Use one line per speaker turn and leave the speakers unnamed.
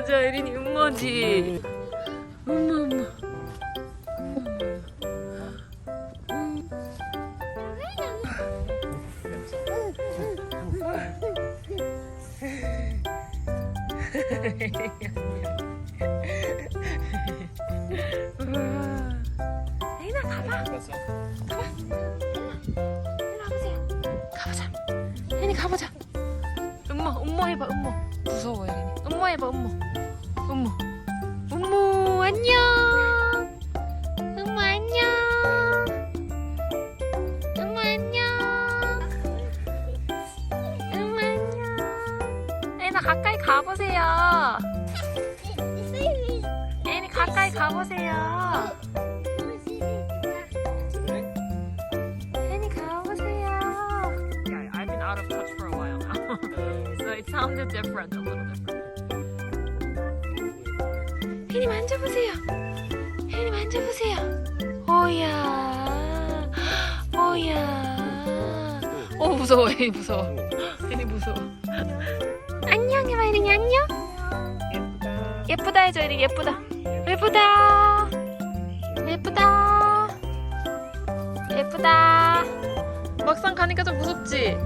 맞아 혜린이 음모지 음모 음모 혜린아 가봐 가보자. 혜린이 가보자. 음모, 음모 해봐, 음모. 무서워, 혜린이. 해봐, 음모. 음모. 음모, 안녕. 음모, 안녕. 음모, 안녕. 음모, 안녕. 혜린아, 가까이 가보세요. 혜린이, 가까이 가보세요. sounded different, a little different. 혜니 만져보세요. 혜니 만져보세요. 오야. 오야. 오 무서워. 혜니 무서워. 혜니 무서워. 안녕 해봐 혜린이 안녕. 예쁘다 해줘 혜린이 예쁘다. 예쁘다. 예쁘다. 예쁘다. 막상 가니까 좀 무섭지?